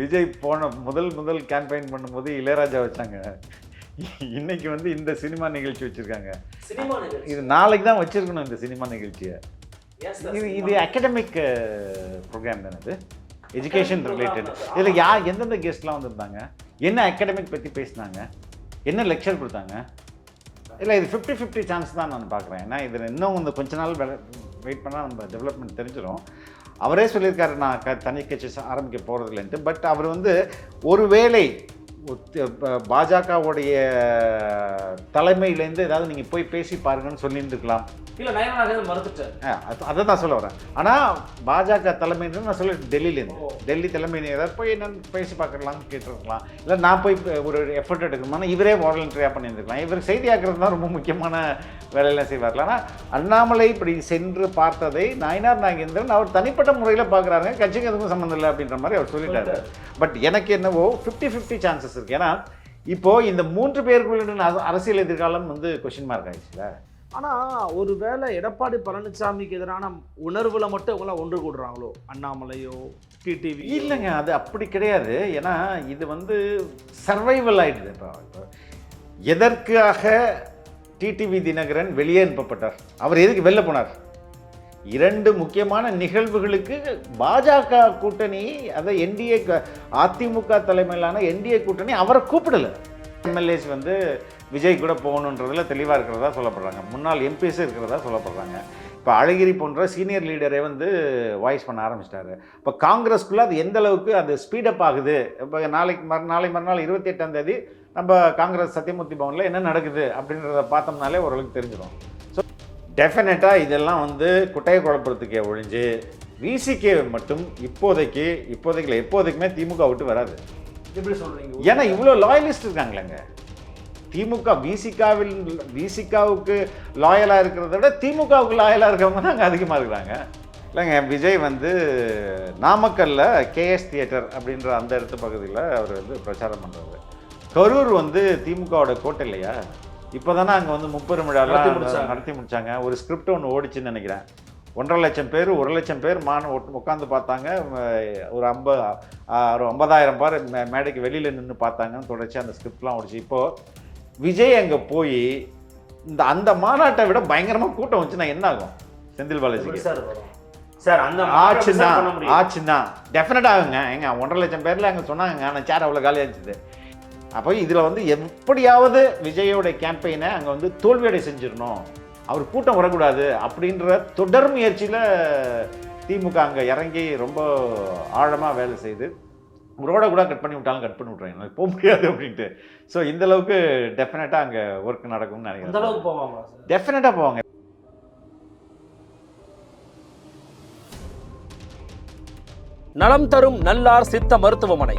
விஜய் போன முதல் முதல் கேம்பெயின் பண்ணும்போது இளையராஜா வச்சாங்க. இன்னைக்கு வந்து இந்த சினிமா நிகழ்ச்சி வச்சிருக்காங்க. இது நாளைக்கு தான் வச்சிருக்கணும் இந்த சினிமா நிகழ்ச்சியை. இது. இது அகடமிக் ப்ரோக்ராம் தானே இது? Education related. இதில் யா எந்தெந்த கெஸ்ட்லாம் வந்திருந்தாங்க? என்ன அகடமிக் பற்றி பேசினாங்க? என்ன லெக்சர் கொடுத்தாங்க? இல்லை இது ஃபிஃப்டி ஃபிஃப்டி சான்ஸ் தான் நான் பார்க்குறேன். ஏன்னா இதில் இன்னும் இந்த கொஞ்ச நாள் வெயிட் பண்ணால் நம்ம டெவலப்மெண்ட் தெரிஞ்சிடும் அவரே சொல்லியிருக்காரு நான் க தனி கட்சி ஆரம்பிக்க போகிறதில்லைன்ட்டு பட் அவர் வந்து ஒருவேளை பாஜகவுடைய தலைமையிலேருந்து ஏதாவது நீங்கள் போய் பேசி பாருங்கன்னு சொல்லியிருந்துருக்கலாம். இல்ல நயனாக மறுத்துட்டார். அதை தான் சொல்ல வரேன். ஆனால் பாஜக தலைமைன்னு நான் சொல்ல டெல்லியிலேருந்து. டெல்லி தலைமை ஏதாவது போய் என்னன்னு பேசி பார்க்கலாம்னு கேட்டிருக்கலாம். இல்லை நான் போய் ஒரு எஃபர்ட் எடுக்கணும்னா இவரே வாலண்டரியாக பண்ணியிருந்துருக்கலாம். இவர் செய்தியாக்குறது தான் ரொம்ப முக்கியமான வேலையெல்லாம் செய்வார்கள் ஆனால் அண்ணாமலை இப்படி சென்று பார்த்ததை நாயனார் நாகேந்திரன் அவர் தனிப்பட்ட முறையில் பார்க்குறாங்க கட்சிக்கு எதுவும் சம்மந்தம் இல்லை அப்படின்ற மாதிரி அவர் சொல்லிட்டாரு. பட் எனக்கு என்னவோ ஃபிஃப்டி ஃபிஃப்டி சான்சஸ் இருக்குது ஏன்னா இப்போது இந்த மூன்று பேருக்குள்ள அரசியல் எதிர்காலம் வந்து கொஷின் மார்க் ஆயிடுச்சுல. ஆனா ஒருவேளை எடப்பாடி பழனிசாமிக்கு எதிரான உணர்வுல மட்டும் இவங்களாம் ஒன்று கூடுறாங்களோ? அண்ணாமலையோ டிடிவி இல்லைங்க அது அப்படி கிடையாது. ஏன்னா இது வந்து சர்வைவல் இப்போ. இப்போ எதற்காக டிடிவி தினகரன் வெளியே அனுப்பப்பட்டார்? அவர் எதுக்கு வெளில போனார்? இரண்டு முக்கியமான நிகழ்வுகளுக்கு பாஜக கூட்டணி அதை என்டிஏ அதிமுக தலைமையிலான என்டிஏ கூட்டணி அவரை கூப்பிடல. எம்எல்ஏஸ் வந்து விஜய் கூட போகணுன்றதுல தெளிவாக இருக்கிறதா சொல்லப்படுறாங்க. முன்னாள் எம்பிஎஸ் இருக்கிறதா சொல்லப்படுறாங்க. இப்போ அழகிரி போன்ற சீனியர் லீடரே வந்து வாய்ஸ் பண்ண ஆரம்பிச்சிட்டாரு. இப்போ காங்கிரஸ்குள்ளே அது எந்த அளவுக்கு அது ஸ்பீடப் ஆகுது? இப்போ நாளைக்கு மறு நாளை மறுநாள் இருபத்தி எட்டாம் தேதி நம்ம காங்கிரஸ் சத்தியமூர்த்தி பவனில் என்ன நடக்குது அப்படின்றத பார்த்தோம்னாலே ஓரளவுக்கு தெரிஞ்சிடும். டெஃபினட்டாக இதெல்லாம் வந்து குட்டையை குழப்பறதுக்கே ஒழிஞ்சு விசிகே மட்டும் இப்போதைக்கு இப்போதைக்கு இல்லை எப்போதைக்குமே திமுக விட்டு வராது. எப்படி சொல்றீங்க? ஏன்னா இவ்வளோ லாயலிஸ்ட் இருக்காங்களேங்க திமுக விசிகாவில் விசிகாவுக்கு லாயலாக இருக்கிறத விட திமுகவுக்கு லாயலாக இருக்கிறவங்க தான் அங்கே அதிகமாக இருக்கிறாங்க. இல்லைங்க விஜய் வந்து நாமக்கல்ல கேஎஸ் தியேட்டர் அப்படின்ற அந்த இடத்து பகுதியில் அவர் வந்து பிரச்சாரம் பண்ணுறாரு கரூர் வந்து திமுகவோட கோட்டை இல்லையா? இப்போ தானே அங்கே வந்து முப்பெரும் விழாலாம். நடத்தி முடிச்சாங்க. ஒரு ஸ்கிரிப்ட் ஒன்று ஓடிச்சுன்னு நினைக்கிறேன். ஒன்றரை லட்சம் பேர் ஒரு லட்சம் பேர் மான உட்காந்து பார்த்தாங்க. ஒரு ஐம்பது ஒரு ஐம்பதாயிரம் பேர் மே- மேடைக்கு வெளியில் நின்று பார்த்தாங்கன்னு தொடர்ச்சி அந்த ஸ்கிரிப்ட்லாம் ஓடிச்சு. இப்போது விஜய் அங்கே போய் இந்த அந்த மாநாட்டை விட பயங்கரமாக கூட்டம் வந்துச்சுன்னா என்ன ஆகும்? செந்தில் பாலாஜிக்கு. சார் அந்த ஆச்சுன்னா ஆச்சுன்னா டெஃபினட் ஆகுங்க. எங்க ஒன்றரை லட்சம் பேர்ல அங்கே சொன்னாங்க. ஆனால் சேர் அவ்வளோ காலியாக இருந்துச்சு. அப்போ இதில் வந்து எப்படியாவது விஜயோட கேம்பெயினை அங்கே வந்து தோல்வியடை செஞ்சிடணும். அவர் கூட்டம் வரக்கூடாது அப்படின்ற தொடர் முயற்சியில் திமுக அங்கே இறங்கி ரொம்ப ஆழமாக வேலை செய்து ரோடை கூட கட் பண்ணி விட்டாலும் கட் பண்ணி விட்றேன் எனக்கு போக முடியாது அப்படின்ட்டு. ஸோ இந்த அளவுக்கு டெஃபினட்டாக அங்கே ஒர்க் நடக்கும்னு நினைக்கிறேன். சார்? டெஃபினட்டாக போவாங்க. நலம் தரும் நல்லார் சித்த மருத்துவமனை.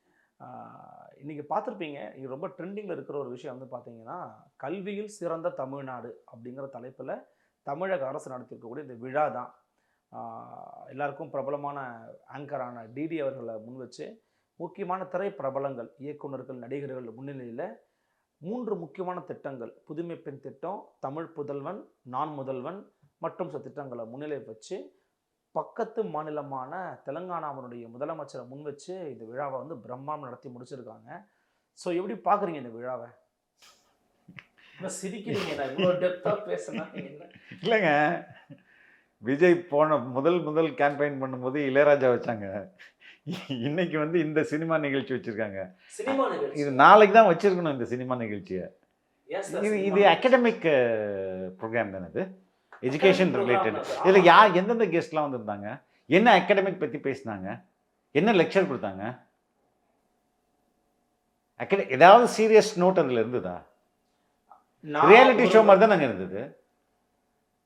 இன்றைக்கி பார்த்துருப்பீங்க இது ரொம்ப ட்ரெண்டிங்கில் இருக்கிற ஒரு விஷயம் வந்து பார்த்தீங்கன்னா கல்வியில் சிறந்த தமிழ்நாடு அப்படிங்கிற தலைப்பில் தமிழக அரசு நடத்தியிருக்கக்கூடிய இந்த விழா தான். எல்லாருக்கும் பிரபலமான ஆங்கரான டிடி அவர்களை முன் வச்சு முக்கியமான திரைப்பிரபலங்கள் இயக்குனர்கள் நடிகர்கள் முன்னிலையில் மூன்று முக்கியமான திட்டங்கள். புதுமை பெண் திட்டம் தமிழ் புதல்வன் நான் முதல்வன் மற்றும் சில திட்டங்களை முன்னிலை வச்சு பக்கத்து மாநிலமான தெலங்கானாவினுடைய முதலமைச்சரை முன் வச்சு இந்த விழாவை வந்து பிரம்மாண்டம் நடத்தி முடிச்சிருக்காங்க. ஸோ எப்படி பார்க்குறீங்க இந்த விழாவை? சிரிக்கிறீங்க? நான் இவ்வளோ டெப்த்தாக இல்லைங்க. விஜய் போன முதல் முதல் கேம்பெயின் பண்ணும்போது இளையராஜா வச்சாங்க. இன்னைக்கு வந்து இந்த சினிமா நிகழ்ச்சி வச்சிருக்காங்க. சினிமா நிகழ்ச்சி. இது நாளைக்கு தான் வச்சிருக்கணும் இந்த சினிமா நிகழ்ச்சியை. இது இது. அகடமிக் ப்ரோக்ராம் தானே இது? Education related. இதில் யா எந்தெந்த கெஸ்ட்லாம் வந்திருந்தாங்க? என்ன அகடமிக் பற்றி பேசினாங்க? என்ன லெக்சர் கொடுத்தாங்க? அக்கட ஏதாவது சீரியஸ் நோட் அதில் இருந்ததா? ரியாலிட்டி ஷோ மாதிரி தான் நாங்கள் இருந்தது.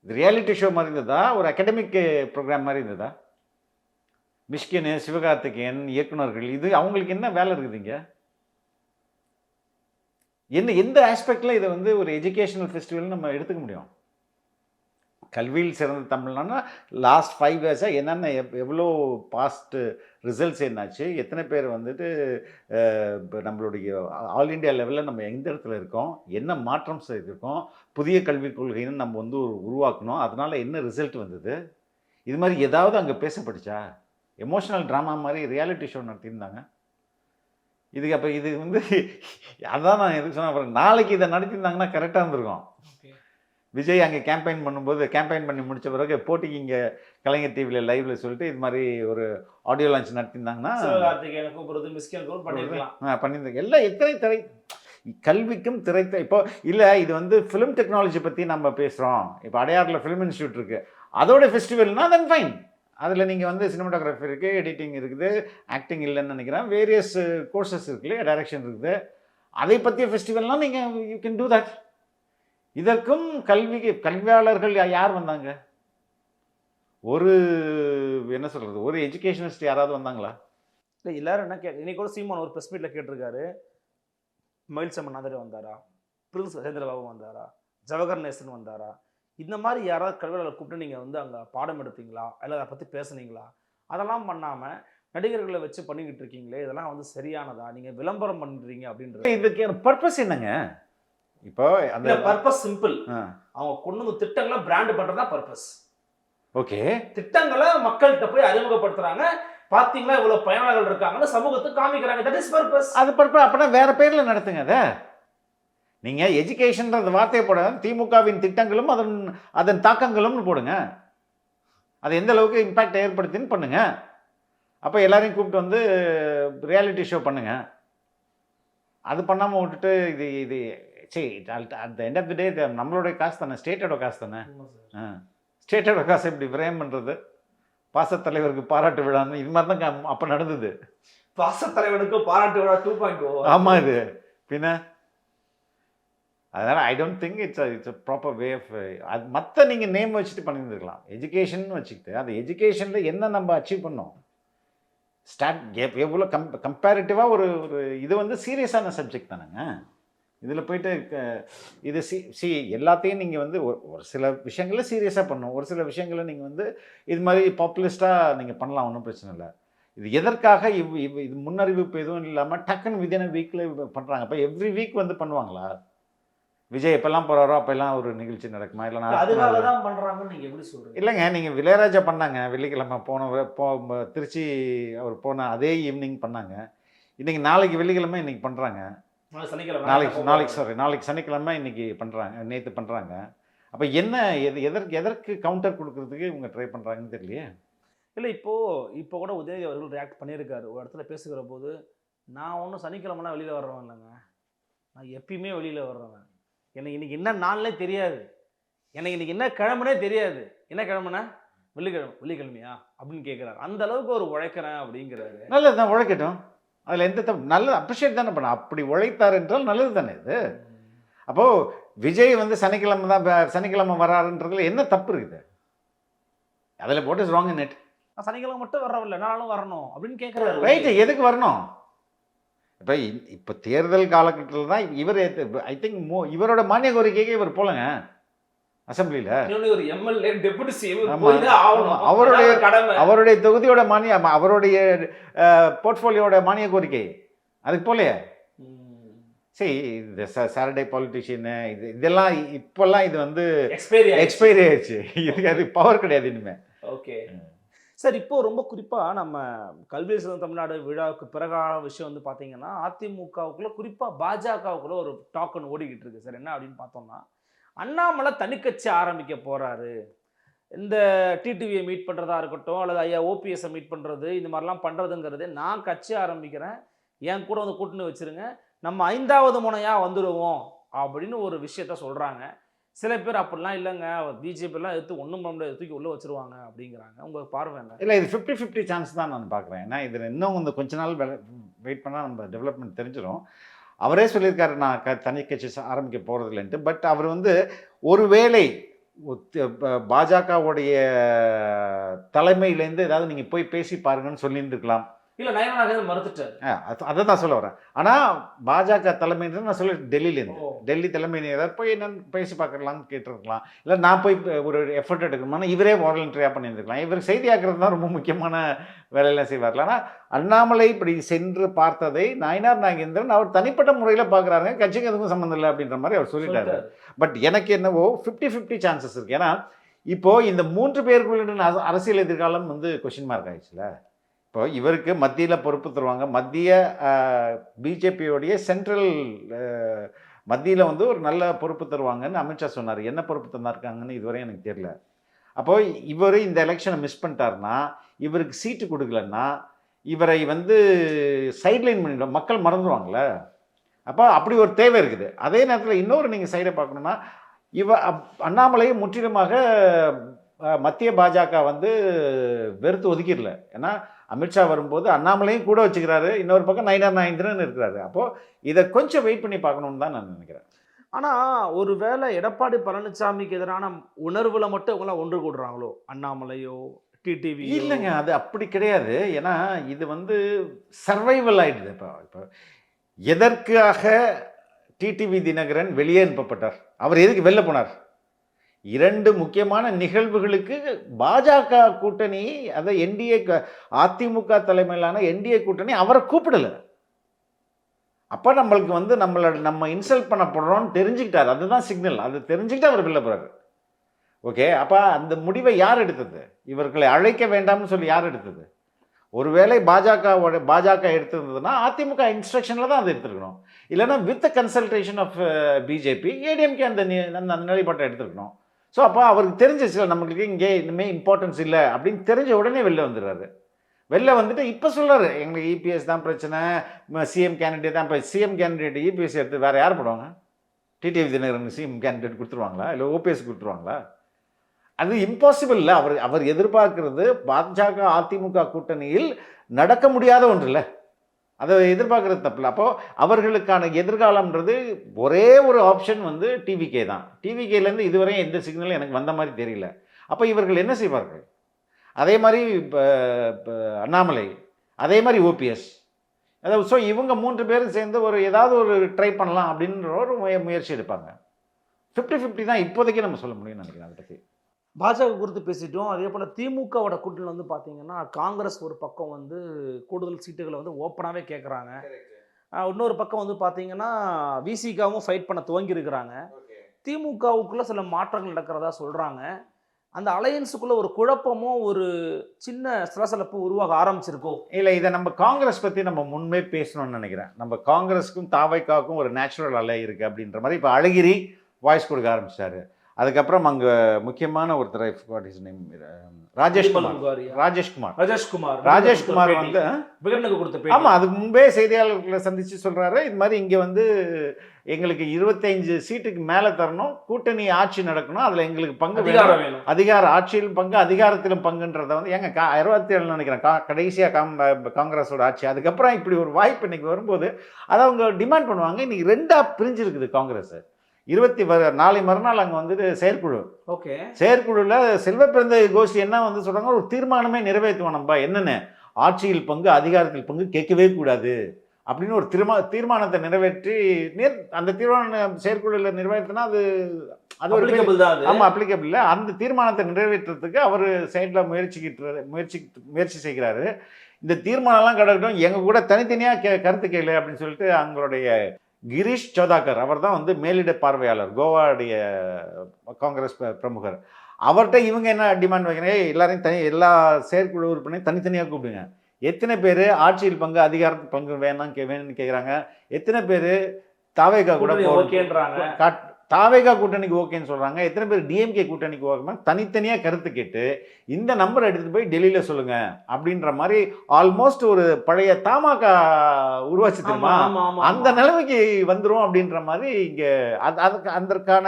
இது ரியாலிட்டி ஷோ மாதிரி இருந்ததா? ஒரு அகாடமிக் ப்ரோக்ராம் மாதிரி இருந்ததா? மிஷ்கின் சிவகார்த்திகேயன் இயக்குனர்கள் இது அவங்களுக்கு என்ன வேலை இருக்குதுங்க என்ன எந்த ஆஸ்பெக்டில் இதை வந்து ஒரு எஜுகேஷனல் ஃபெஸ்டிவல் நம்ம எடுத்துக்க முடியும்? கல்வியில் சிறந்த தமிழ்னா லாஸ்ட் ஃபைவ் இயர்ஸாக என்னென்ன எவ்வளோ பாஸ்ட்டு ரிசல்ட்ஸ் என்னாச்சு? எத்தனை பேர் வந்துட்டு நம்மளுடைய ஆல் இந்தியா லெவலில் நம்ம எந்த இடத்துல இருக்கோம்? என்ன மாற்றம் செய்திருக்கோம்? புதிய கல்விக் கொள்கைன்னு நம்ம வந்து உருவாக்கணும். அதனால் என்ன ரிசல்ட் வந்தது? இது மாதிரி ஏதாவது அங்கே பேசப்பட்டுச்சா? எமோஷனல் ட்ராமா மாதிரி ரியாலிட்டி ஷோ நடத்தியிருந்தாங்க. இதுக்கு அப்போ இது வந்து அதான் நான் எதுக்கு சொன்னேன் அப்புறம் நாளைக்கு இதை நடத்தியிருந்தாங்கன்னா கரெக்டாக இருந்திருக்கும். விஜய் அங்கே கேம்பெயின் பண்ணும்போது கேம்பெயின் பண்ணி முடிச்ச பிறகு போட்டிக்கு இங்கே கலைஞர் டிவியில் லைவ்ல சொல்லிட்டு இது மாதிரி ஒரு ஆடியோ லான்ச் நடத்தியிருந்தாங்கன்னா பண்ணியிருந்தாங்க எல்லாம் எத்தனை திரை கல்விக்கும் திரைத்த இப்போ இல்லை இது வந்து ஃபிலிம் டெக்னாலஜி பற்றி நம்ம பேசுகிறோம் இப்போ அடையாறில் ஃபிலிம் இன்ஸ்டியூட் இருக்குது அதோட ஃபெஸ்டிவல்னா தென் ஃபைன் அதில் நீங்கள் வந்து சினிமாட்டோகிராஃபி இருக்குது எடிட்டிங் இருக்குது ஆக்டிங் இல்லைன்னு நினைக்கிறேன். வேரியஸ் கோர்சஸ் இருக்குல்ல டைரக்ஷன் இருக்குது. அதை பற்றிய ஃபெஸ்டிவல்னால் நீங்கள் யூ கேன் டூ தட் இதற்கும் கல்விக்கு கல்வியாளர்கள் யார் வந்தாங்க? ஒரு என்ன சொல்கிறது ஒரு எஜுகேஷனிஸ்ட் யாராவது வந்தாங்களா? இல்லை எல்லாரும் என்ன கே இன்னைக்கு கூட சீமான் ஒரு ப்ரெஸ் மீட்டில் கேட்டிருக்காரு. மயில் செம்மன் நாதரே வந்தாரா? பிரின்ஸ் சந்திரபாபு வந்தாரா? ஜவஹர் நேசன் வந்தாரா? இந்த மாதிரி யாராவது கல்வியாளர் கூப்பிட்டு நீங்கள் வந்து அங்கே பாடம் எடுத்தீங்களா? இல்லை அதை பற்றி பேசுனீங்களா? அதெல்லாம் பண்ணாமல் நடிகர்களை வச்சு பண்ணிக்கிட்டு இருக்கீங்களே இதெல்லாம் வந்து சரியானதா? நீங்கள் விளம்பரம் பண்ணுறீங்க அப்படின்றது இதுக்கு பர்பஸ் என்னங்க? இப்போ அந்த பர்பஸ் சிம்பிள். அவங்க கொண்டு வந்து திட்டங்களை பிராண்ட் பண்ணுறதா பர்பஸ் ஓகே. திட்டங்களை மக்கள்கிட்ட போய் அறிமுகப்படுத்துறாங்க. பாத்தீங்களா இவ்வளவு பயனாளர்கள் இருக்காங்கன்னு சமூகத்துக்கு காமிக்கிறாங்க. தட் இஸ் பர்பஸ் அது பர்பஸ் அப்படின்னா வேற பேர்ல நடத்துங்க அதை. நீங்க எஜுகேஷன்ன்ற வார்த்தையை போட திமுகவின் திட்டங்களும் அதன் அதன் தாக்கங்களும்னு போடுங்க. அது எந்த அளவுக்கு இம்பாக்ட் ஏற்படுத்தின்னு பண்ணுங்க. அப்போ எல்லாரையும் கூப்பிட்டு வந்து ரியாலிட்டி ஷோ பண்ணுங்க. அது பண்ணாமல் விட்டுட்டு இது இது சரி at end of the day நம்மளுடைய காசு தானே ஸ்டேட்டோட காசு தானே? ஸ்டேட்டோட காசு எப்படி விரயம் பண்ணுறது பாசத்தலைவருக்கு பாராட்டு விழான்னு இது மாதிரி தான் அப்போ நடந்தது. பாசத்தலைவனுக்கு பாராட்டு விழா டூ பாயிண்ட் ஆமாம் இது. பின்ன அதனால் I don't think it's it's a proper way of அது மற்ற நீங்கள் நேம் வச்சுட்டு பண்ணியிருந்துருக்கலாம். எஜுகேஷன் வச்சுக்கிட்டு அந்த எஜுகேஷனில் என்ன நம்ம அச்சீவ் பண்ணோம்? ஸ்டார்ட் எவ்வளோ கம் கம்பேரிட்டிவாக ஒரு ஒரு இது வந்து சீரியஸான சப்ஜெக்ட் தானேங்க. இதில் போயிட்டு இது சி சி எல்லாத்தையும் நீங்கள் வந்து ஒரு ஒரு சில விஷயங்களில் சீரியஸாக பண்ணணும். ஒரு சில விஷயங்களை நீங்கள் வந்து இது மாதிரி பாப்புலிஸ்ட்டாக நீங்கள் பண்ணலாம் ஒன்றும் பிரச்சனை இல்லை. இது எதற்காக இவ் இவ் இது முன்னறிவிப்பு எதுவும் இல்லாமல் டக்குன்னு விதின வீக்கில் பண்ணுறாங்க அப்போ எவ்ரி வீக் வந்து பண்ணுவாங்களா? விஜய் எப்பெல்லாம் போகிறாரோ அப்போல்லாம் ஒரு நிகழ்ச்சி நடக்குமா? இல்லை அதுக்காக தான் பண்றாங்கன்னு நீங்க எப்படி சொல்றீங்க? இல்லைங்க நீங்கள் இளையராஜா பண்ணாங்க. வெள்ளிக்கிழமை போன போ திருச்சி அவர் போன அதே ஈவினிங் பண்ணாங்க. இன்னைக்கு நாளைக்கு வெள்ளிக்கிழமை இன்னைக்கு பண்ணுறாங்க நாளைக்கு சனிக்கிழமை. நாளைக்கு நாளைக்கு சாரி நாளைக்கு சனிக்கிழமை இன்னைக்கு பண்ணுறாங்க நேற்று பண்ணுறாங்க அப்போ என்ன எது எதற்கு எதற்கு கவுண்டர் கொடுக்கறதுக்கு இவங்க ட்ரை பண்ணுறாங்கன்னு தெரியலையே? இல்லை இப்போ இப்போ கூட உதயநிதி அவர்கள் ரியாக்ட் பண்ணியிருக்காரு. ஒரு இடத்துல பேசுகிற போது நான் ஒன்றும் சனிக்கிழமைலாம் வெளியில் வர்றவன் இல்லைங்க. நான் எப்பயுமே வெளியில் வர்றவன். எனக்கு இன்னைக்கு என்ன நாள்னே தெரியாது. எனக்கு இன்னைக்கு என்ன கிழமைனே தெரியாது. என்ன கிழமைனா? வெள்ளிக்கிழமை வெள்ளிக்கிழமையா? அப்படின்னு கேட்குறாரு அந்த அளவுக்கு ஒரு உழைக்கிறேன் அப்படிங்கிறாரு. நல்லது தான் உழைக்கட்டும். அதில் எந்த தப்பு நல்லது அப்ரிஷியேட் தானே பண்ண அப்படி உழைத்தார் என்றால் நல்லது தானே இது? அப்போது விஜய் வந்து சனிக்கிழமை தான் சனிக்கிழமை வராருன்றதுல என்ன தப்பு இருக்குது? அதில் போட்டு ராங் நெட் நான் சனிக்கிழமை மட்டும் வர்றவில்லை நானும் வரணும் அப்படின்னு கேட்குறாரு ரைட்டு எதுக்கு வரணும்? இப்போ இப்போ தேர்தல் காலகட்டத்தில் தான் இவர் ஐ திங்க் மோ இவரோட மானிய கோரிக்கைக்கு இவர் போலங்க. அசம்பிளியில் ஒரு எம்எல்ஏ டெபுட்டி சிஎம். அவருடைய- கடமை. அவருடைய தொகுதியோட மானிய அவருடைய போர்ட்ஃபோலியோட மானிய கோரிக்கை. அதுக்கு போலையே. சரி இந்த சாட்டர்டே பாலிட்டிஷியனு இது இதெல்லாம் இப்போல்லாம் இது வந்து எக்ஸ்பைரி எக்ஸ்பைரி ஆயிடுச்சு. இதுக்கு அது பவர் கிடையாது இனிமே. ஓகே. சார் இப்போ ரொம்ப குறிப்பாக நம்ம கல்வி சிறந்த தமிழ்நாடு விழாவுக்கு பிறகான விஷயம் வந்து பார்த்தீங்கன்னா அதிமுகவுக்குள்ள குறிப்பாக பாஜகவுக்குள்ள ஒரு டாக் ஒன்று ஓடிக்கிட்டு இருக்கு. சார் என்ன அப்படின்னு பார்த்தோம்னா அண்ணாமலை தனிக்கட்சி ஆரம்பிக்க போகிறாரு இந்த டிடிவியை மீட் பண்ணுறதா இருக்கட்டும் அல்லது ஐயா ஓபிஎஸ்ஸை மீட் பண்ணுறது இந்த மாதிரிலாம் பண்ணுறதுங்கிறது நான் கட்சி ஆரம்பிக்கிறேன். என் கூட வந்து கூட்டணி வச்சிருங்க. நம்ம ஐந்தாவது முனையாக வந்துடுவோம் அப்படின்னு ஒரு விஷயத்த சொல்கிறாங்க சில பேர் அப்படிலாம் இல்லைங்க. பிஜேபிலாம் எடுத்து ஒன்றும் பண்ண முடியாது. தூக்கி உள்ளே வச்சிருவாங்க அப்படிங்கிறாங்க. உங்களுக்கு பார்வை என்ன? இல்லை இது ஃபிஃப்டி ஃபிஃப்டி சான்ஸ் தான் நான் பார்க்குறேன். ஏன்னா இதில் இன்னும் வந்து கொஞ்ச நாள் வெயிட் பண்ணால் நம்ம டெவலப்மெண்ட் தெரிஞ்சிடும் அவரே சொல்லியிருக்காரு நான் க தனி கட்சி ஆரம்பிக்க போகிறதில்லன்ட்டு பட் அவர் வந்து ஒருவேளை பாஜகவுடைய தலைமையிலேருந்து ஏதாவது நீங்கள் போய் பேசி பாருங்கன்னு சொல்லியிருந்துருக்கலாம். இல்ல நயனா நாகேந்திரன் மறுத்துட்டாரு. அதை தான் சொல்ல வரேன். ஆனால் பாஜக தலைமைன்றது நான் சொல்ல டெல்லியிலேருந்து. டெல்லி தலைமை போய் என்னன்னு பேசி பார்க்கலாம்னு கேட்டிருக்கலாம். இல்லை நான் போய் ஒரு எஃபர்ட் எடுக்கணும்னா இவரே வாலண்டரியாக பண்ணியிருந்துருக்கலாம். இவர் செய்தியாக்குறது தான் ரொம்ப முக்கியமான வேலையெல்லாம் செய்வார்கள் ஆனால் அண்ணாமலை இப்படி சென்று பார்த்ததை நாயனார் நாகேந்திரன் அவர் தனிப்பட்ட முறையில் பார்க்குறாங்க கட்சிக்கு எதுவும் சம்மந்தம் இல்லை அப்படின்ற மாதிரி அவர் சொல்லிட்டாரு. பட் எனக்கு என்னவோ ஃபிஃப்டி ஃபிஃப்டி சான்சஸ் இருக்கு. ஏன்னா இப்போ இந்த மூன்று பேருக்குள்ள அர- அரசியல் எதிர்காலம் வந்து கொஷின் மார்க் ஆயிடுச்சுல? இப்போ இவருக்கு மத்தியில் பொறுப்பு தருவாங்க. மத்திய பிஜேபியோடைய சென்ட்ரல் மத்தியில் வந்து ஒரு நல்ல பொறுப்பு தருவாங்கன்னு அமித்ஷா சொன்னார். என்ன பொறுப்பு தந்தாருக்காங்கன்னு இதுவரை எனக்கு தெரியல. அப்போ இவர் இந்த எலெக்ஷனை மிஸ் பண்ணிட்டாருன்னா இவருக்கு சீட்டு கொடுக்கலன்னா இவரை வந்து சைட்லைன் பண்ணிடும் மக்கள் மறந்துடுவாங்கள அப்போ அப்படி ஒரு தேவை இருக்குது. அதே நேரத்தில் இன்னொரு நீங்கள் சைடை பார்க்கணுன்னா இவ அப்- முற்றிலுமாக மத்திய பாஜக வந்து வெறுத்து ஒதுக்கிடல. ஏன்னா அமித்ஷா வரும்போது அண்ணாமலையும் கூட வச்சுக்கிறாரு இன்னொரு பக்கம் நயினார் நாயந்திரன் இருக்கிறாரு. அப்போது இதை கொஞ்சம் வெயிட் பண்ணி பார்க்கணுன்னு தான் நான் நினைக்கிறேன். ஆனா ஒருவேளை எடப்பாடி பழனிசாமிக்கு எதிரான உணர்வுல மட்டும் இவங்களாம் ஒன்று கூடுறாங்களோ? அண்ணாமலையோ டிடிவி இல்லைங்க அது அப்படி கிடையாது. ஏன்னா இது வந்து சர்வைவல் ஆயிடுது இப்போ. இப்போ எதற்காக டிடிவி தினகரன் வெளியே அனுப்பப்பட்டார்? அவர் எதுக்கு வெளில போனார்? இரண்டு முக்கியமான நிகழ்வுகளுக்கு பாஜக கூட்டணி அதை என்டிஏ அதிமுக தலைமையிலான என்டிஏ கூட்டணி அவரை கூப்பிடல. அப்போ நம்மளுக்கு வந்து நம்மளோட நம்ம இன்சல்ட் பண்ணப்படுறோம்னு தெரிஞ்சுக்கிட்டார். அதுதான் சிக்னல் அது தெரிஞ்சுக்கிட்டு அவர் வெளில போறாரு. ஓகே அப்போ அந்த முடிவை யார் எடுத்தது? இவர்களை அழைக்க வேண்டாம்னு சொல்லி யார் எடுத்தது? ஒருவேளை பாஜகவோட பாஜக எடுத்திருந்ததுன்னா அதிமுக இன்ஸ்ட்ரக்ஷனில் தான் அது எடுத்துருக்கணும். இல்லைன்னா with consultation of BJP ADMK அந்த நி- அந்த அந்த நிலைப்பாட்டை எடுத்துருக்கணும். ஸோ அப்போ அவருக்கு தெரிஞ்சிச்சு நம்மளுக்கு இங்கே இனிமேல் இம்பார்ட்டன்ஸ் இல்லை அப்படின்னு தெரிஞ்ச உடனே வெளில வந்துடுறாரு. வெளில வந்துட்டு இப்போ சொல்கிறாரு எங்களுக்கு இபிஎஸ் தான் பிரச்சனை சிஎம் கேண்டிடேட் தான் இப்போ சிஎம் கேண்டிடேட் இபிஎஸ் எடுத்து வேறு யார் போடுவாங்க? டிடிவி தினகரன் சிஎம் கேண்டிடேட் கொடுத்துருவாங்களா? இல்லை ஓபிஎஸ் கொடுத்துருவாங்களா? அது இம்பாசிபிள் இல்லை. அவர் அவர் எதிர்பார்க்கிறது பாஜக அதிமுக கூட்டணியில் நடக்க முடியாத ஒன்று இல்லை அதை எதிர்பார்க்குறது தப்பில்லை. அப்போது அவர்களுக்கான எதிர்காலம்ன்றது ஒரே ஒரு ஆப்ஷன் வந்து டிவிகே தான். டிவிகேலேருந்து இதுவரையும் எந்த சிக்னலும் எனக்கு வந்த மாதிரி தெரியல. அப்போ இவர்கள் என்ன செய்வார்கள்? அதே மாதிரி இப்போ இப்போ அண்ணாமலை அதே மாதிரி ஓபிஎஸ் அதாவது ஸோ இவங்க மூன்று பேரும் சேர்ந்து ஒரு ஏதாவது ஒரு ட்ரை பண்ணலாம் அப்படின்ற ஒரு முய- முயற்சி எடுப்பாங்க. ஃபிஃப்டி ஃபிஃப்டி தான் இப்போதைக்கு நம்ம சொல்ல முடியும்னு நினைக்கிறேன் அதை பற்றி பாஜக குறித்து பேசிட்டோம். அதே போல் திமுகவோட கூட்டணியில் வந்து பார்த்தீங்கன்னா காங்கிரஸ் ஒரு பக்கம் வந்து கூடுதல் சீட்டுகளை வந்து ஓப்பனாகவே கேட்குறாங்க இன்னொரு பக்கம் வந்து பார்த்தீங்கன்னா விசிகாவும் ஃபைட் பண்ண துவங்கியிருக்கிறாங்க. திமுகவுக்குள்ள சில மாற்றங்கள் நடக்கிறதா சொல்கிறாங்க அந்த அலையன்ஸுக்குள்ள ஒரு குழப்பமும் ஒரு சின்ன சலசலப்பு உருவாக ஆரம்பிச்சிருக்கோ? இல்லை இதை நம்ம காங்கிரஸ் பற்றி நம்ம முன்பே பேசணும்னு நினைக்கிறேன். நம்ம காங்கிரஸுக்கும் தாவைக்காவுக்கும் ஒரு நேச்சுரல் அலை இருக்குது அப்படின்ற மாதிரி இப்போ அழகிரி வாய்ஸ் கொடுக்க ஆரம்பிச்சிட்டாரு. அதுக்கப்புறம் அங்கே முக்கியமான ஒருத்தர் what is name Rajeshkumar? Rajeshkumar Rajeshkumar Rajeshkumar வந்து விகடனுக்கு கொடுத்த. ஆமாம் அதுக்கு முன்பே செய்தியாளர்களை சந்தித்து சொல்கிறாரு இது மாதிரி இங்கே வந்து எங்களுக்கு இருபத்தைந்து சீட்டுக்கு மேலே தரணும். கூட்டணி ஆட்சி நடக்கணும். அதில் எங்களுக்கு பங்கு வேணும். அதிகாரம் வேணும். அதிகார ஆட்சியிலும் பங்கு அதிகாரத்திலும் பங்குன்றதை வந்து ஏங்க கா அறுபத்தி ஏழு நினைக்கிறேன். கா கடைசியாக காம் காங்கிரஸோட ஆட்சி. அதுக்கப்புறம் இப்படி ஒரு வாய்ப்பு இன்னைக்கு வரும்போது அதை அவங்க டிமாண்ட் பண்ணுவாங்க. இன்னைக்கு ரெண்டாக பிரிஞ்சிருக்குது காங்கிரஸ். இருபத்தி நாளை மறுநாள் அங்கே வந்துட்டு செயற்குழு. ஓகே. செயற்குழுவில் செல்வப்பிறந்த கோஷ்டி என்ன வந்து சொல்கிறாங்க ஒரு தீர்மானமே நிறைவேற்றுவோம் நம்ம என்னென்ன? ஆட்சியில் பங்கு அதிகாரத்தில் பங்கு கேட்கவே கூடாது. அப்படின்னு ஒரு தீர்மா தீர்மானத்தை நிறைவேற்றி நேர் அந்த தீர்மானம் செயற்குழுவில் நிறைவேற்றினா அது அது applicable தான். ஆமாம் அப்ளிகபிள் இல்லை. அந்த தீர்மானத்தை நிறைவேற்றுறதுக்கு அவர் சைடில் முயற்சிக்கிட்டு முயற்சி முயற்சி செய்கிறாரு. இந்த தீர்மானம்லாம் கிடக்கட்டும். எங்கள் கூட தனித்தனியாக கே கருத்து கேளு அப்படின்னு சொல்லிட்டு அவங்களுடைய கிரீஷ் சோதாக்கர் அவர் தான் வந்து மேலிட பார்வையாளர் கோவாவுடைய காங்கிரஸ் பிர- பிரமுகர் அவர்கிட்ட இவங்க என்ன டிமாண்ட் வைக்கிறாங்க "ஏய், எல்லாரையும் தனி எல்லா செயற்குழு உறுப்பினரையும் தனித்தனியாக கூப்பிடுங்க எத்தனை பேர் ஆட்சியில் பங்கு அதிகாரத்து பங்கு வேணாம் வேணும்னு கேட்குறாங்க எத்தனை பேர் தாவேகா கூட. ஓகேன்றாங்க. தாவேகா கூட்டணிக்கு ஓகேன்னு சொல்றாங்க எத்தனை பேர் டிஎம்கே கூட்டணிக்கு ஓகே தனித்தனியாக கருத்து கேட்டு இந்த நம்பர் எடுத்துட்டு போய் டெல்லியில சொல்லுங்க அப்படின்ற மாதிரி ஆல்மோஸ்ட் ஒரு பழைய தமாக உருவாச்சு தெரியுமா அந்த. நிலைமைக்கு வந்துரும் அப்படின்ற மாதிரி இங்க அது- அதுக்கு அதற்கான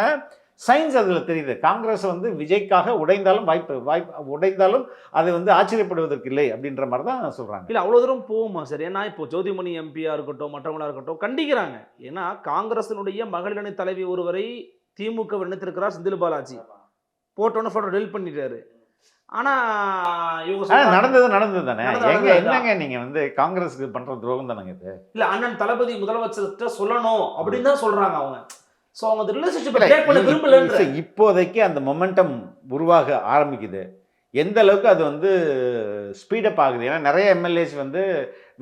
சயின்ஸ் அதில் தெரியுது. காங்கிரஸ் வந்து விஜய்க்காக உடைந்தாலும் வாய்ப்பு வாய்ப்பு உடைந்தாலும் அது வந்து ஆச்சரியப்படுவதற்கு இல்லை அப்படின்ற மாதிரி தான் சொல்கிறாங்க இல்லை அவ்வளோ தூரம் போகுமா சார்? ஏன்னா இப்போ ஜோதிமணி எம்பியா இருக்கட்டும் மற்றவங்களா இருக்கட்டும் கண்டிக்கிறாங்க. ஏன்னா காங்கிரசினுடைய மகளிர் அணி தலைவி ஒருவரை திமுக நினைத்திருக்கிறார் செந்தில் பாலாஜி. போட்டோன்னு ஃபோட்டோ டெலிட் பண்ணிட்டாரு. ஆனா இவங்க நடந்தது நடந்தது தானே? எங்க என்னங்க நீங்கள் வந்து காங்கிரஸுக்கு பண்ணுற துரோகம் தானங்க இது? இல்ல அண்ணன் தளபதி முதலமைச்சர்கிட்ட சொல்லணும் அப்படின்னு தான் சொல்றாங்க அவங்க. சோ அவங்க அந்த ரிலேஷன்ஷிப் இப்போதைக்கு அந்த மொமெண்டம் உருவாக ஆரம்பிக்குது. எந்த அளவுக்கு அது வந்து ஸ்பீடப் ஆகுது? ஏன்னா நிறைய எம்எல்ஏஸ் வந்து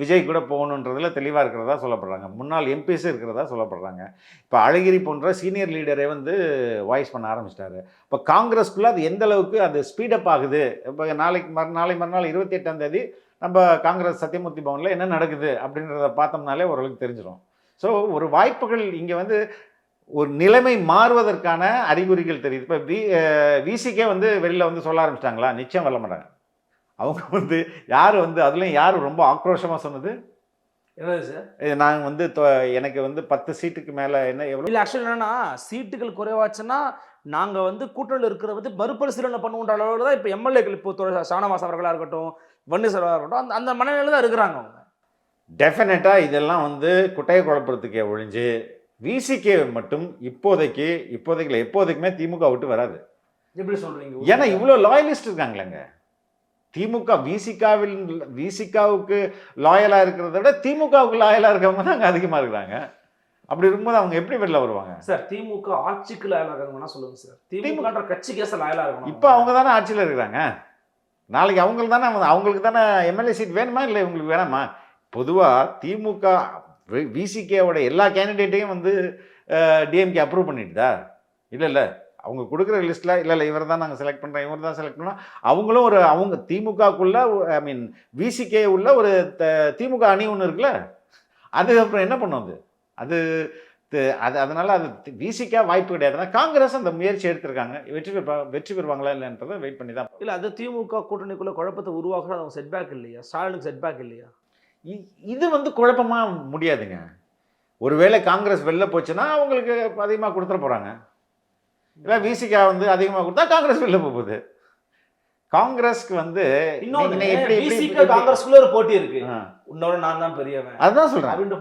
விஜய் கூட போகணுன்றதுல தெளிவாக இருக்கிறதா சொல்லப்படுறாங்க. முன்னாள் எம்பிஸ் இருக்கிறதா சொல்லப்படுறாங்க. இப்போ அழகிரி போன்ற சீனியர் லீடரே வந்து வாய்ஸ் பண்ண ஆரம்பிச்சிட்டாரு. இப்போ காங்கிரஸ்குள்ளே அது எந்த அளவுக்கு அது ஸ்பீடப் ஆகுது? இப்போ நாளைக்கு மறு நாளை மறுநாள் இருபத்தி எட்டாம் தேதி நம்ம காங்கிரஸ் சத்தியமூர்த்தி பவனில் என்ன நடக்குது? அப்படின்றத பார்த்தோம்னாலே ஓரளவுக்கு தெரிஞ்சிடும் ஸோ ஒரு வாய்ப்புகள் இங்கே வந்து ஒரு நிலைமை மாறுவதற்கான அறிகுறிகள் தெரியுது. இப்போ வி விசிக்கே வந்து வெளியில் வந்து சொல்ல ஆரம்பிச்சிட்டாங்களா? நிச்சயம் வரல மாட்டாங்க. அவங்க வந்து யார் வந்து அதுலேயும் யார் ரொம்ப ஆக்ரோஷமாக சொன்னது? என்னது சார் நாங்கள் வந்து எனக்கு வந்து பத்து சீட்டுக்கு மேலே என்ன எவ்வளோ? இல்ல ஆக்சுவலி என்னன்னா சீட்டுகள் குறைவாச்சுன்னா நாங்க வந்து கூட்டணியில் இருக்கிற வந்து மறுபரிசீலனை பண்ணுன்ற அளவில் தான் இப்போ எம்எல்ஏக்கள் இப்போ தொழில் ஷானவாஸ் அவர்களா இருக்கட்டும் வன்னிசரா இருக்கட்டும் அந்த அந்த மனநிலையில தான் இருக்கிறாங்க அவங்க. டெஃபினட்டாக இதெல்லாம் வந்து குட்டையை குழப்பறதுக்கே ஒழிஞ்சு விசிகே மட்டும் இப்போதைக்கு இப்போதைக்கு இல்லை, எப்போதைக்குமே திமுக விட்டு வராது. எப்படி சொல்றீங்க? ஏன்னா இவ்வளோ லாயலிஸ்ட் இருக்காங்களேங்க திமுக விசிகாவில் விசிகாவுக்கு லாயலாக இருக்கிறத விட திமுகவுக்கு லாயலாக இருக்கவங்க தான் அங்கே அதிகமாக இருக்கிறாங்க. அப்படி இருக்கும்போது அவங்க எப்படி வெளில வருவாங்க? சார் திமுக ஆட்சிக்கு லாயலா இருக்காங்கன்னா சொல்லுங்க சார். திமுகன்ற கட்சி கேச லாயலா இருக்கணும்? இப்போ அவங்க தானே ஆட்சியில் இருக்கிறாங்க. நாளைக்கு அவங்களுக்கு தானே அவங்களுக்கு தானே எம்எல்ஏ சீட் வேணுமா இல்லை உங்களுக்கு வேணாமா? பொதுவாக திமுக விசிகேவோட எல்லா கேண்டிடேட்டையும் வந்து டிஎம்கே அப்ரூவ் பண்ணிட்டுதா? இல்லை இல்லை அவங்க கொடுக்குற லிஸ்ட்டில் இல்லை இல்லை இவர் தான் நாங்கள் செலக்ட் பண்ணுறோம் இவர் தான் செலக்ட் பண்ணோம். அவங்களும் ஒரு அவங்க திமுகக்குள்ள ஐ மீன் விசிகே உள்ள ஒரு த- திமுக அணி ஒன்று இருக்குல்ல? அது அப்புறம் என்ன பண்ணும் அது? அது அது அதனால் அது விசிக்கா வாய்ப்பு கிடையாது. காங்கிரஸ் அந்த முயற்சி எடுத்திருக்காங்க. வெற்றி பெறுவா வெற்றி பெறுவாங்களா இல்லைன்றதை வெயிட் பண்ணி தான் இல்லை அது திமுக கூட்டணிக்குள்ளே குழப்பத்தை உருவாக்குறது அவங்க செட்பேக் இல்லையா? ஸ்டாலினுக்கு செட்பேக் இல்லையா? இது வந்து குழப்பமா முடியாதுங்க. ஒருவேளை காங்கிரஸ் வெளில போச்சுன்னா அவங்களுக்கு அதிகமாக கொடுத்துட போகிறாங்க இல்லை விசிகா வந்து அதிகமாக கொடுத்தா காங்கிரஸ் வெளில போக போகுது. காங்கிரஸ்க்கு வந்து நீங்க காங்கிரஸ்குள்ள ஒரு போட்டி இருக்கு. இன்னொரு நான் தான் பெரியவன். அப்படின்ற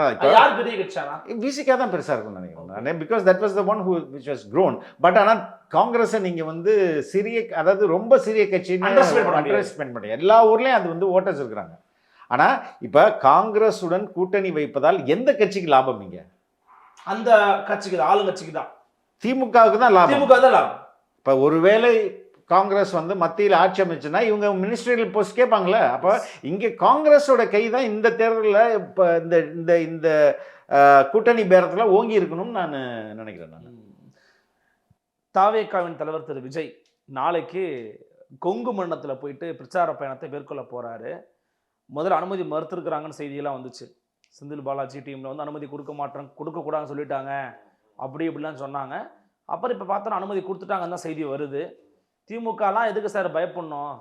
அதான் யார் பெரிய கட்சியானா? விசிகா தான் பெருசாக இருக்கும்னு நினைக்கிறேன் because that was the one who which was grown but ஆனால் காங்கிரஸை நீங்கள் வந்து சிறிய அதாவது ரொம்ப சிறிய முடியாது. அண்டர்ஸ்பெண்ட் பண்ணி எல்லா ஊர்லேயும் அது வந்து ஓட்டர்ஸ் இருக்கிறாங்க. ஆனால் இப்போ காங்கிரஸுடன் கூட்டணி வைப்பதால் எந்த கட்சிக்கு லாபம் இங்கே? அந்த கட்சிக்கு தான் ஆளுங்கட்சிக்கு தான். திமுகவுக்கு தான் லாபம். திமுக தான் லாபம். இப்போ ஒருவேளை காங்கிரஸ் வந்து மத்தியில் ஆட்சி அமைச்சுன்னா இவங்க மினிஸ்ட்ரியல் போஸ்ட் கேட்பாங்களே அப்போ இங்கே காங்கிரஸோட கை தான் இந்த தேர்தலில் இப்போ இந்த இந்த இந்த கூட்டணி பேரத்தில் ஓங்கி இருக்கணும்னு நான் நினைக்கிறேன் நான். தாவேக்காவின் தலைவர் திரு விஜய் நாளைக்கு கொங்கு மண்டலத்துல போயிட்டு பிரச்சார பயணத்தை மேற்கொள்ள போறாரு. முதல்ல அனுமதி மறுத்துருக்குறாங்கன்னு செய்தியெல்லாம் வந்துச்சு. செந்தில் பாலாஜி டீமில் வந்து அனுமதி கொடுக்க மாட்டேன் கொடுக்கக்கூடாதுன்னு சொல்லிட்டாங்க. அப்படி இப்படிலாம் சொன்னாங்க. அப்புறம் இப்போ பார்த்தோன்னா அனுமதி கொடுத்துட்டாங்கன்னு தான் செய்தி வருது. திமுகலாம் எதுக்கு சார் பயப்படணும்?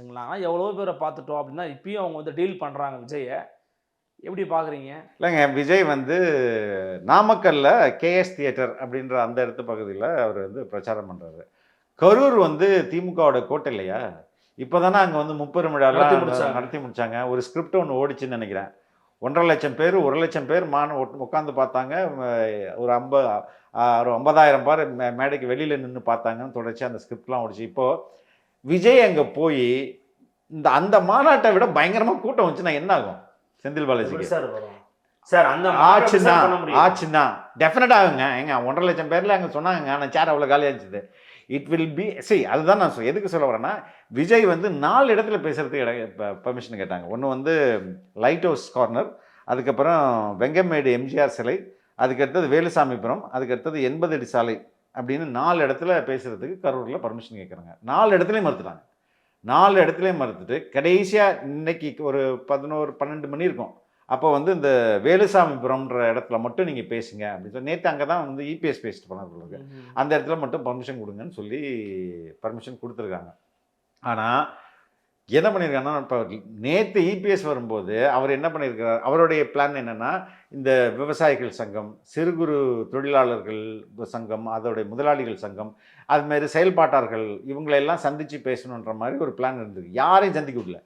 எங்களாம் எவ்வளோ பேரை பார்த்துட்டோம் அப்படின்னா இப்பயும் அவங்க வந்து டீல் பண்ணுறாங்க விஜயை. எப்படி பார்க்குறீங்க இல்லைங்க விஜய் வந்து நாமக்கல்ல கேஎஸ் தியேட்டர் அப்படின்ற அந்த இடத்து பகுதியில் அவர் வந்து பிரச்சாரம் பண்ணுறாரு கரூர் வந்து திமுகவோட கோட்டை இல்லையா? இப்போ தானே அங்கே வந்து முப்பெரும் விழாலாம் முடிச்சாங்க. நடத்தி முடிச்சாங்க. ஒரு ஸ்கிரிப்ட் ஒன்று ஓடிச்சுன்னு நினைக்கிறேன். ஒன்றரை லட்சம் பேர் ஒரு லட்சம் பேர் மான உட்காந்து பார்த்தாங்க. ஒரு ஐம்பது ஒரு ஐம்பதாயிரம் பேர் மேடைக்கு வெளியில் நின்று பார்த்தாங்கன்னு தொடர்ச்சி அந்த ஸ்கிரிப்ட்லாம் ஓடிச்சு. இப்போது விஜய் அங்கே போய் இந்த அந்த மாநாட்டை விட பயங்கரமாக கூட்டம் வந்துச்சுன்னா என்ன ஆகும்? செந்தில் பாலாஜிக்கு. சார் அந்த ஆச்சுன்னா ஆச்சுன்னா டெஃபினட் ஆகுங்க. ஏங்க ஒன்றரை லட்சம் பேர்ல அங்கே சொன்னாங்க. ஆனால் சேர் அவ்வளோ காலியாக இருந்துச்சு. இட் வில் பி சரி அதுதான் நான் சொ- எதுக்கு சொல்ல வரேன்னா விஜய் வந்து நாலு இடத்துல பேசுகிறதுக்கு இட பர்மிஷன் கேட்டாங்க. ஒன்று வந்து லைட் ஹவுஸ் கார்னர் அதுக்கப்புறம் வெங்கமேடு எம்ஜிஆர் சிலை அதுக்கடுத்தது வேலுசாமிபுரம் அதுக்கடுத்தது எண்பது அடி சாலை அப்படின்னு நாலு இடத்துல பேசுகிறதுக்கு கரூரில் பர்மிஷன் கேட்குறாங்க நாலு இடத்துலையும் மறுத்துட்டாங்க. நாலு இடத்துலையும் மறுத்துட்டு கடைசியாக இன்னைக்கு ஒரு பதினோரு பன்னெண்டு மணி இருக்கும். அப்போ வந்து இந்த வேலுசாமிபுரம்ன்ற இடத்துல மட்டும் நீங்கள் பேசுங்க அப்படின்னு சொல்லி நேற்று அங்கே தான் வந்து இபிஎஸ் பேசிட்டு போனது அந்த இடத்துல மட்டும் பர்மிஷன் கொடுங்கன்னு சொல்லி பர்மிஷன் கொடுத்துருக்காங்க. ஆனால் என்ன பண்ணியிருக்காருன்னா இப்போ நேற்று இபிஎஸ் வரும்போது அவர் என்ன பண்ணியிருக்கார் அவருடைய பிளான் என்னென்னா இந்த விவசாயிகள் சங்கம் சிறு குறு தொழிலாளர்கள் சங்கம் அதோடைய முதலாளிகள் சங்கம் அதுமாரி செயல்பாட்டாளர்கள் இவங்களெல்லாம் சந்தித்து பேசணுன்ற மாதிரி ஒரு பிளான் இருந்தது யாரையும் சந்திக்க விடல.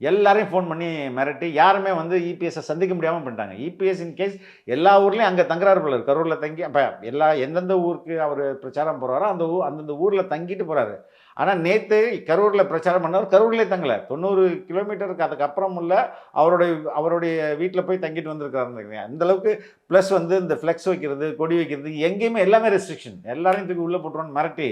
எல்லாரையும் ஃபோன் பண்ணி மிரட்டி யாருமே வந்து இபிஎஸ்ஸை சந்திக்க முடியாமல் பண்ணிட்டாங்க. இபிஎஸ் இன் கேஸ் எல்லா ஊர்லேயும் அங்கே தங்குறாரு போல கரூரில் தங்கி அப்போ எல்லா எந்தெந்த ஊருக்கு அவர் பிரச்சாரம் போகிறாரோ அந்த ஊ அந்தந்த ஊரில் தங்கிட்டு போகிறாரு ஆனால் நேற்று கரூரில் பிரச்சாரம் பண்ணவர் கரூர்லேயே தங்கலை. தொண்ணூறு கிலோமீட்டருக்கு அதுக்கப்புறம் உள்ள அவருடைய அவருடைய வீட்டில் போய் தங்கிட்டு வந்திருக்காருங்க அந்த அளவுக்கு ப்ளஸ் வந்து இந்த ஃப்ளெக்ஸ் வைக்கிறது கொடி வைக்கிறது எங்கேயுமே எல்லாமே ரெஸ்ட்ரிக்ஷன் எல்லாரையும் தூக்கி உள்ளே போட்டுருவோன்னு மிரட்டி.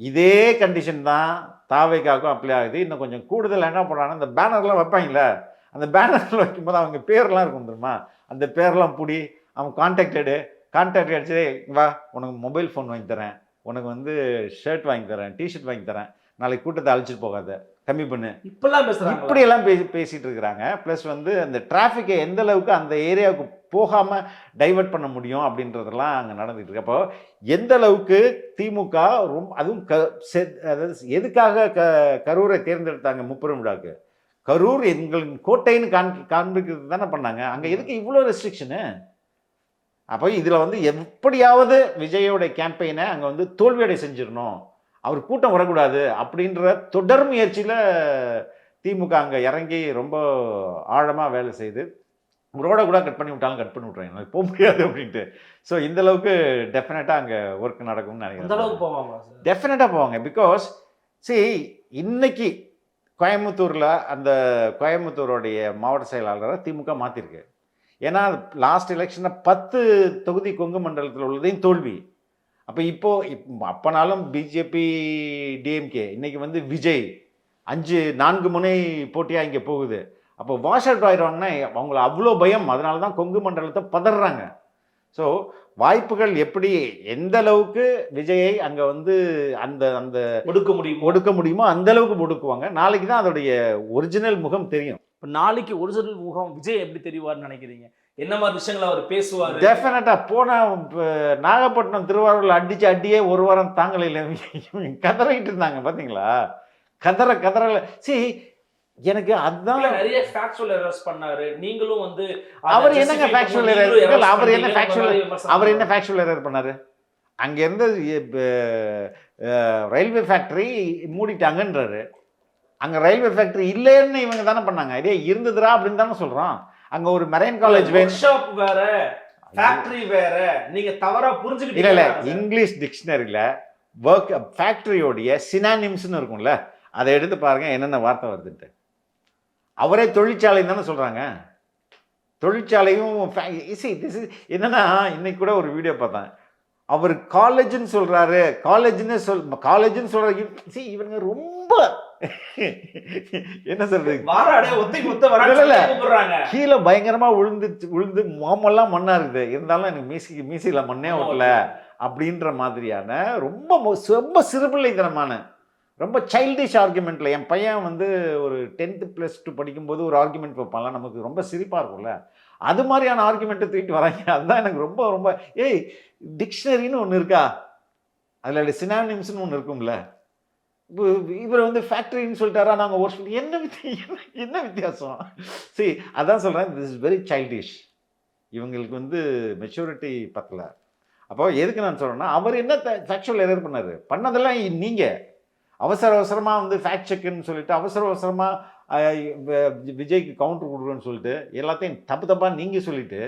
இதே கண்டிஷன் தான் தாவைக்காக்கும் அப்ளை ஆகுது. இன்னும் கொஞ்சம் கூடுதல் என்ன பண்ணுறாங்கன்னா இந்த பேனர்லாம் வைப்பாங்களே அந்த பேனரில் வைக்கும்போது அவங்க பேர்லாம் இருக்கும் தெரியுமா? அந்த பேர்லாம் புடி அவன் கான்டாக்டடு கான்டாக்ட் அடிச்சு வா உனக்கு மொபைல் ஃபோன் வாங்கி தரேன். உனக்கு வந்து ஷர்ட் வாங்கி தரேன் டிஷர்ட் வாங்கி தரேன். நாளைக்கு கூட்டத்தை அழைச்சிட்டு போகாத. கம்மி பண்ணு. இப்பெல்லாம் பேசுறாங்க இப்படியெல்லாம் பேசி பேசிட்டு இருக்கிறாங்க. ப்ளஸ் வந்து அந்த டிராஃபிக்கை எந்த அளவுக்கு அந்த ஏரியாவுக்கு போகாமல் டைவர்ட் பண்ண முடியும் அப்படின்றதெல்லாம் அங்கே நடந்துட்டு இருக்கு. அப்போ எந்த அளவுக்கு திமுக ரொம்ப அதுவும் க செ- அதாவது எதுக்காக க கரூரை தேர்ந்தெடுத்தாங்க முப்பெரும் விழாக்கு கரூர் எங்களின் கோட்டைன்னு காண்பி காண்பிக்கிறது தானே பண்ணாங்க. அங்கே எதுக்கு இவ்வளோ ரெஸ்ட்ரிக்ஷனு அப்போ இதில் வந்து எப்படியாவது விஜயோட கேம்பெயினை அங்கே வந்து தோல்வியடை செஞ்சிடணும். அவர் கூட்டம் வரக்கூடாது அப்படின்ற தொடர் முயற்சியில் திமுக அங்கே இறங்கி ரொம்ப ஆழமாக வேலை செய்து ரோடை கூட கட் பண்ணி விட்டாலும் கட் பண்ணி விட்றாங்க எனக்கு போக முடியாது அப்படின்ட்டு. ஸோ இந்த அளவுக்கு டெஃபினட்டாக அங்கே ஒர்க் நடக்கும்னு நினைக்கிறேன். போவாங்களா சார் டெஃபினட்டாக போவாங்க. பிகாஸ் see இன்னைக்கு கோயம்புத்தூரில் அந்த கோயம்புத்தூருடைய மாவட்ட செயலாளரை திமுக மாற்றிருக்கு ஏன்னா லாஸ்ட் எலெக்ஷனில் பத்து தொகுதி கொங்கு மண்டலத்தில் உள்ளதையும் தோல்வி. அப்போ இப்போ இப் அப்போனாலும் பிஜேபி டிஎம்கே இன்னைக்கு வந்து விஜய் அஞ்சு நான்கு முனை போட்டியாக இங்கே போகுது. அப்போ வாஷ் அவுட் ஆயிடுவாங்கன்னா அவங்கள அவ்வளோ பயம். அதனால தான் கொங்கு மண்டலத்தை பதறாங்க. ஸோ வாய்ப்புகள் எப்படி எந்த அளவுக்கு விஜயை அங்கே வந்து அந்த அந்த ஒடுக்க முடியும்? ஒடுக்க முடியுமோ அந்த அளவுக்கு ஒடுக்குவாங்க. நாளைக்கு தான் அதோடைய ஒரிஜினல் முகம் தெரியும். இப்போ நாளைக்கு ஒரிஜினல் முகம் விஜய் எப்படி தெரிவார்னு நினைக்கிறீங்க? என்ன மாதிரி விஷயங்களை அவர் பேசுவார்? டெஃபினட்டா போன நாகப்பட்டினம் திருவாரூர்ல அடிச்சு அடியே ஒரு வாரம் தாங்கல இல்லை கதறிட்டு இருந்தாங்க பாத்தீங்களா? கதற கதறல. சி எனக்கு அதுதான் நிறைய ஃபேக்சுவல் எரர்ஸ் பண்ணாரு. நீங்களும் வந்து அவர் என்னங்க error? இல்ல, அவர் என்ன factual- அவர் என்ன ஃபேக்சுவல் எரர் பண்ணாரு? அங்க இருந்த ரயில்வே ஃபேக்டரி மூடிட்டாங்கன்றாரு. அங்க ரயில்வே ஃபேக்டரி இல்லைன்னு இவங்க தானே பண்ணாங்க. இதே இருந்ததுடா அப்படின்னு தானே சொல்றோம் அங்க ஒரு மெரைன் காலேஜ் ஷாப் வேற ஃபேக்டரி வேற. நீங்க தவறா இல்ல இல்ல புரிஞ்சுக்கிட்டீங்க இங்கிலீஷ் டிக்ஷனரியில ஒர்க் ஃபேக்டரியோடைய சினானிம்ஸ்னு இருக்கும்ல அதை எடுத்து பாருங்க என்னென்ன வார்த்தை வருதுன்ட்டு. அவரே தொழிற்சாலை தானே சொல்றாங்க. தொழிற்சாலையும் இசி திஸ் என்னன்னா இன்னைக்கு கூட ஒரு வீடியோ பார்த்தேன். அவர் காலேஜ்னு சொல்றாரு. காலேஜ்னு சொல் காலேஜ்னு சொல்றாரு சி இவங்க ரொம்ப என்ன சொல்றது? கீழே பயங்கரமா விழுந்து விழுந்து மாமெல்லாம் மண்ணா இருக்குது இருந்தாலும் எனக்கு மீசி மீசியில மண்ணே ஓட்டல அப்படின்ற மாதிரியான ரொம்ப ரொம்ப சிறுபிள்ளைத்தனமான ரொம்ப சைல்டிஷ் ஆர்குமெண்ட்டில் என் பையன் வந்து ஒரு டென்த்து ப்ளஸ் டூ படிக்கும்போது ஒரு ஆர்குமெண்ட் வைப்பான்ல நமக்கு ரொம்ப சிரிப்பாக இருக்கும்ல. அது மாதிரியான ஆர்குமெண்ட்டை தூக்கிட்டு வராங்க. அதுதான் எனக்கு ரொம்ப ரொம்ப ஏய் டிக்ஷனரின்னு ஒன்று இருக்கா? அதில் சினானிம்ஸ்னு ஒன்று இருக்கும்ல. இப்போ இவர் வந்து ஃபேக்ட்ரின்னு சொல்லிட்டாரா? நாங்கள் ஒரு சொல்லி என்ன வித்தியாசம் என்ன- வித்தியாசம்? சரி அதான் சொல்கிறேன் திஸ் இஸ் வெரி சைல்டிஷ் இவங்களுக்கு வந்து மெச்சூரிட்டி பத்தலை. அப்போ எதுக்கு நான் சொல்கிறேன்னா அவர் என்ன செக்ஷுவல் எரர் பண்ணாரு? பண்ணதெல்லாம் நீங்கள் அவசர அவசரமாக வந்து ஃபேக்ட் செக்குன்னு சொல்லிட்டு அவசர அவசரமாக விஜய்க்கு கவுண்டர் கொடுக்குறேன்னு சொல்லிட்டு எல்லாத்தையும் தப்பு தப்பாக நீங்கள் சொல்லிட்டு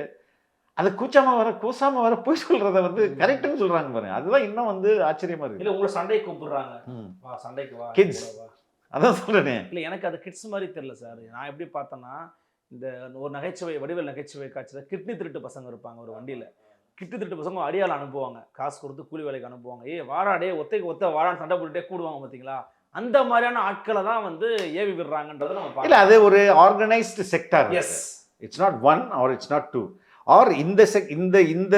அதை கூச்சாம வர கூசாம வர போய் சொல்றத வந்து கரெக்டுன்னு சொல்றாங்க பாருங்க. அதுதான் இன்னும் வந்து ஆச்சரியமா இருக்கு. இல்ல உங்களை சண்டைக்கு கூப்பிடுறாங்க. வா சண்டைக்கு வா Kids. கூட வா. அதான் சொல்றேனே. இல்ல எனக்கு அது கிட்ஸ் மாதிரி தெரியல சார். நான் எப்படி பார்த்தேன்னா இந்த ஒரு நகைச்சுவை வடிவேல் நகைச்சுவை காட்சியில் கிட்னி திருட்டு பசங்க இருப்பாங்க ஒரு வண்டியில. கிட்னி திருட்டு பசங்க அடியால் அனுப்புவாங்க. காசு கொடுத்து கூலி வேலைக்கு அனுப்புவாங்க. ஏ வாடாடே ஒத்தைக்கு ஒத்த வாடான்னு சண்டை போட்டுட்டே கூடுவாங்க பார்த்தீங்களா அந்த மாதிரியான ஆட்களை தான் வந்து ஏவி விடுறாங்கன்றதை நம்ம இல்ல அது ஒரு organised sector yes it's not one or it's not two or இந்த செக் இந்த இந்த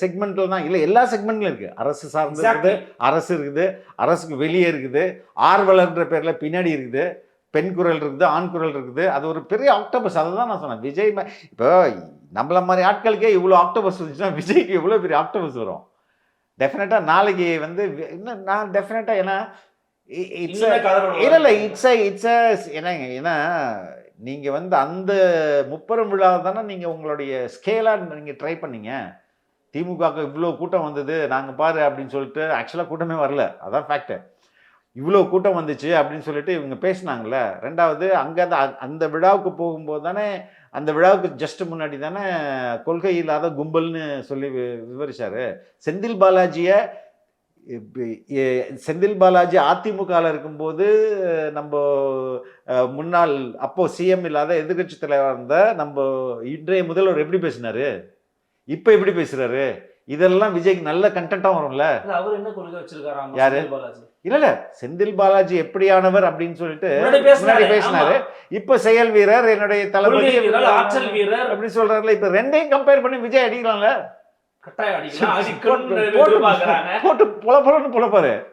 செக்மெண்ட்ல தான். இல்லை எல்லா செக்மெண்ட்லையும் இருக்கு. அரசு சார்ந்து இருக்குது அரசு இருக்குது அரசுக்கு வெளியே இருக்குது ஆர்வலர்ன்ற பேர்ல பின்னாடி இருக்குது பெண் குரல் இருக்குது ஆண் குரல் இருக்குது. அது ஒரு பெரிய ஆக்டோபஸ் அதை தான் நான் சொன்னேன். விஜய் இப்போ நம்மள மாதிரி ஆட்களுக்கே இவ்வளோ ஆக்டோபஸ் இருந்துச்சுன்னா விஜய்க்கு எவ்வளோ பெரிய ஆக்டோபஸ் வரும். டெஃபினட்டாக நாளைக்கு வந்து இன்னும் நான் டெஃபினட்டாக ஏன்னா இட்ஸ் இல்ல இல்ல இட்ஸ் இட்ஸ் என்னங்க ஏன்னா நீங்க வந்து அந்த முப்பெரும் விழா தானே நீங்க உங்களுடைய ஸ்கேலா நீங்க ட்ரை பண்ணீங்க. திமுகவுக்கு இவ்வளோ கூட்டம் வந்தது நாங்க பாரு அப்படின்னு சொல்லிட்டு ஆக்சுவலாக கூட்டமே வரல. அதான் ஃபேக்ட் இவ்வளோ கூட்டம் வந்துச்சு அப்படின்னு சொல்லிட்டு இவங்க பேசினாங்கல்ல. ரெண்டாவது அங்கே அந்த அந்த விழாவுக்கு போகும்போது தானே அந்த விழாவுக்கு ஜஸ்ட் முன்னாடி தானே கொள்கை இல்லாத கும்பல்னு சொல்லி வி- செந்தில் பாலாஜியை செந்தில் பாலாஜி அதிமுகவில் இருக்கும்போது நம்ம முன்னாள் அப்போது சிஎம் இல்லாத எதிர்க்கட்சி தலைவராக இருந்த நம்ம இன்றைய முதல்வர் எப்படி பேசினார்? இப்போ எப்படி பேசுகிறாரு இதெல்லாம் விஜய்க்கு நல்ல கண்டென்ட்டாக வரும்ல? அவர் என்ன கொள்கை வச்சிருக்காராம் யாரு? இல்ல இல்ல. செந்தில் பாலாஜி எப்படியானவர் அப்படின்னு சொல்லிட்டு முன்னாடி பேசினாரு, இப்ப செயல் வீரர் என்னுடைய வீரர் ஆற்றல் வீரர். அப்படி சொல்றாருல. இப்ப ரெண்டையும் கம்பேர் பண்ணி விஜய் அடிக்கலாம்ல? போட்டு- எதிர்பார்க்கறாங்க. போட்டு புல புலன்னு புலப்பாரு.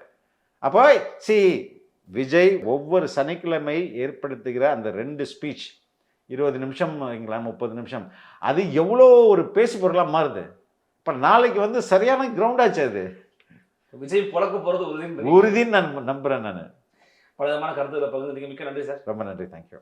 அப்போ சி விஜய் ஒவ்வொரு சனிக்கிழமை ஏற்படுத்துகிற அந்த ரெண்டு ஸ்பீச் இருபது நிமிஷம் முப்பது நிமிஷம். அது எவ்வளோ ஒரு பேசு பொருளாக மாறுது? இப்போ நாளைக்கு வந்து சரியான கிரவுண்ட் ஆச்சு அது. விஜய் புழக்க போறது உறுதி உறுதின்னு நான் நம்புறேன் நான். பல விதமான கருத்துக்களை பகிர்ந்து மிக்க நன்றி சார். ரொம்ப நன்றி தேங்க்யூ